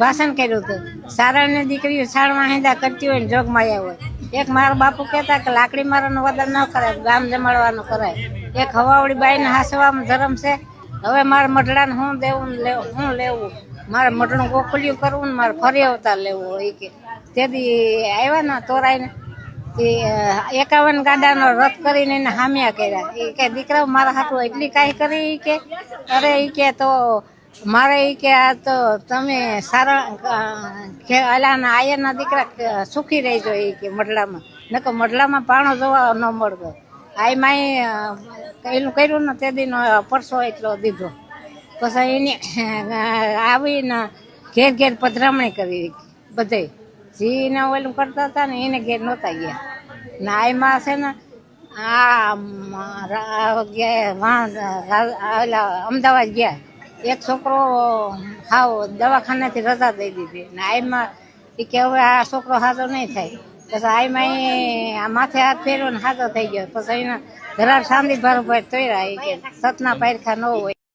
ભાષણ કર્યું હતું. સારાની દીકરીઓ શાળમાં હેંદા કરતી હોય ને જોગમાયા હોય. એક મારા બાપુ કહેતા કે લાકડી મારવાનું વદન ન કરાય, ગામ જમાડવાનું કરાય. એક હવાવડી બાઈને હાસવામાં ધર્મ છે. હવે મારે મઢડાને હું દેવું હું લેવું? મારે મઢડું ગોખલ્યું કરવું ને મારે ફરી અવતાર લેવું હોય કે. તેથી આવ્યા ને તોરાઈને, તે એકાવન ગાડાનો રથ કરીને એને હામ્યા કર્યા. એ કે, દીકરાઓ, મારા હાથું એટલી કાંઈ કરી કે? અરે એ કે તો મારે કે આ તો તમે સારા કે અલાના આયરના દીકરા સુખી રહેજો એ કે મડલામાં નકર મડલામાં પાણો જોવા ન મળતો. આઈ માય એનું કર્યું ને તે દીનો પરસો એટલો દીધો. પછી એને આવીને ઘેર ઘેર પધરામણી કરી બધે. જીને ઓલું કરતા હતા ને એને ઘેર નહોતા ગયા. ને આઈમાં છે ને, આ ગયા અમદાવાદ ગયા. એક છોકરો હાવ દવાખાનાથી રજા દઈ દીધી. ને આઈમાં એ કે હવે આ છોકરો હાજો નહીં થાય. પછી આઈમાં એ આ માથે હાથ ફેરવો ને હાજો થઈ ગયો. પછી એના સાંદી ભાર ભાઈ તોય કે, સતના પાયરખા ન હોય.